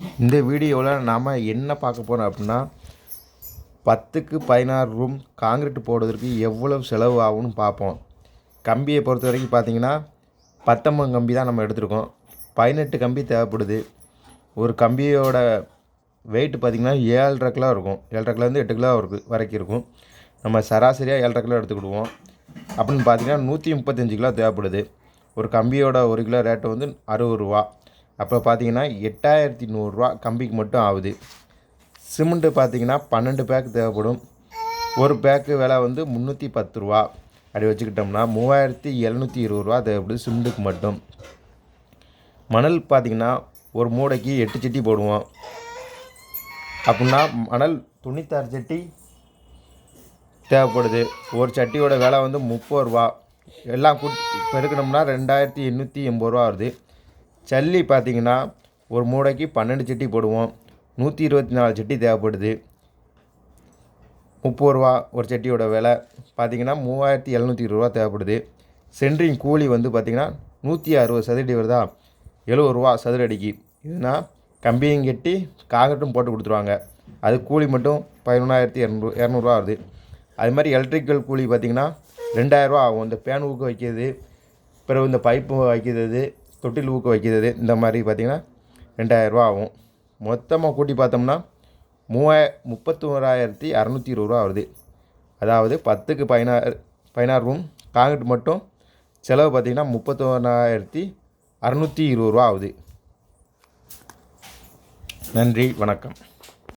இந்த வீடியோவில் நாம் என்ன பார்க்க போகிறோம் அப்படின்னா பத்துக்கு பதினாறு ரூம் காங்கிரீட் போடுறதுக்கு எவ்வளவு செலவு ஆகும்னு பார்ப்போம். கம்பியை பொறுத்த வரைக்கும் பார்த்தீங்கன்னா பத்தொம்பது கம்பி தான் நம்ம எடுத்திருக்கோம். பதினெட்டு கம்பி தேவைப்படுது. ஒரு கம்பியோட வெயிட் பார்த்திங்கன்னா ஏழரை கிலோ இருக்கும். ஏழரை கிலோலேருந்து எட்டு கிலோ இருக்கு வரைக்கும் இருக்கும். நம்ம சராசரியாக ஏழரை கிலோ எடுத்துக்கிடுவோம். அப்படின்னு பார்த்தீங்கன்னா நூற்றி முப்பத்தஞ்சு கிலோ தேவைப்படுது. ஒரு கம்பியோட ஒரு கிலோ ரேட்டு வந்து அறுபது ரூபா. அப்போ பார்த்தீங்கன்னா எட்டாயிரத்தி நூறுரூவா கம்பிக்கு மட்டும் ஆகுது. சிமெண்ட்டு பார்த்தீங்கன்னா பன்னெண்டு பேக் தேவைப்படும். ஒரு பேக்கு விலை வந்து முந்நூற்றி பத்து ரூபா. அப்படி வச்சுக்கிட்டோம்னா மூவாயிரத்தி எழுநூற்றி இருபது ரூபா தேவைப்படுது சிமெண்ட்டுக்கு மட்டும். மணல் பார்த்திங்கன்னா ஒரு மூடைக்கு எட்டு சட்டி போடுவோம். அப்படின்னா மணல் துணித்தார் சட்டி தேவைப்படுது. ஒரு சட்டியோட விலை வந்து முப்பது ரூபா. எல்லாம் கூட்டி பெருக்கணும்னா ரெண்டாயிரத்தி எண்ணூற்றி எண்பது ரூபா வருது. சல்லி பார்த்தீங்கன்னா ஒரு மூடைக்கு பன்னெண்டு சட்டி போடுவோம். நூற்றி இருபத்தி நாலு சட்டி தேவைப்படுது. முப்பது ரூபா ஒரு சட்டியோட விலை பார்த்தீங்கன்னா மூவாயிரத்தி எழுநூற்றி இருபது ரூபா தேவைப்படுது. சென்ட்ரிங் கூலி வந்து பார்த்திங்கன்னா நூற்றி அறுபது சதுரடி வருதா? எழுபது ரூபா சதுரடிக்கு. இதுனா கம்பியும் கட்டி காங்கிரட்டும் போட்டு கொடுத்துருவாங்க. அது கூலி மட்டும் பதினொன்றாயிரத்தி இரநூறு இரநூறுவா வருது. அது மாதிரி எலக்ட்ரிக்கல் கூலி பார்த்திங்கன்னா ரெண்டாயிரரூவா ஆகும். இந்த பேன் ஊக்க வைக்கிறது பிறகு இந்த பைப்பு வைக்கிறது தொட்டில் ஊக்க வைக்கிறது. இந்த மாதிரி பார்த்திங்கன்னா ரெண்டாயிரரூவா ஆகும். மொத்தமாக கூட்டி பார்த்தோம்னா மூவாய முப்பத்தோராயிரத்தி அறநூற்றி இருபது ரூபா வருது. அதாவது பத்துக்கு பதினாறு பதினாறு ரூம் காங்கிரீட் மட்டும் செலவு பார்த்திங்கன்னா முப்பத்தோராயிரத்தி அறநூற்றி இருபது ரூபா ஆகுது. நன்றி வணக்கம்.